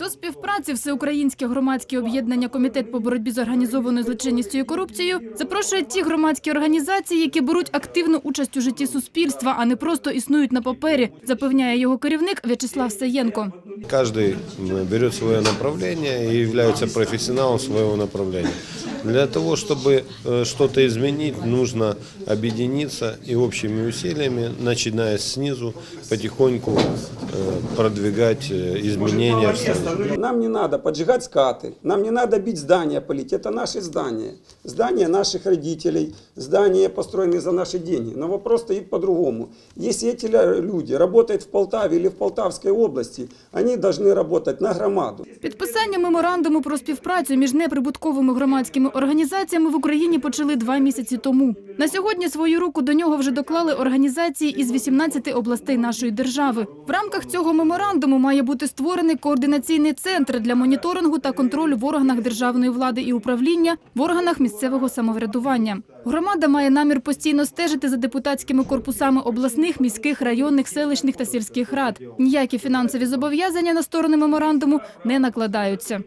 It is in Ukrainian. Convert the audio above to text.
До співпраці всеукраїнське громадське об'єднання Комітет по боротьбі з організованою злочинністю і корупцією запрошує ті громадські організації, які беруть активну участь у житті суспільства, а не просто існують на папері, запевняє його керівник В'ячеслав Саєнко. Каждый м, берет свое направление и является профессионалом своего направления. Для того, чтобы э, что-то изменить, нужно объединиться и общими усилиями, начиная снизу, потихоньку э, продвигать э, изменения в стране. Нам не надо поджигать скаты, нам не надо бить здания полить. Это наши здания. Здания наших родителей, здания построены за наши деньги. Но вопрос стоит по-другому. Если эти ля- люди работают в Полтаве или в Полтавской области, они должны работать на громаду. Підписання меморандуму про співпрацю між неприбутковими громадськими організаціями в Україні почали два місяці тому. На сьогодні свою руку до нього вже доклали організації із 18 областей нашої держави. В рамках цього меморандуму має бути створений координаційний центр для моніторингу та контролю в органах державної влади і управління, в органах місцевого самоврядування. Громада має намір постійно стежити за депутатськими корпусами обласних, міських, районних, селищних та сільських рад. Ніякі фінансові зобов'язання на сторони меморандуму не накладаються.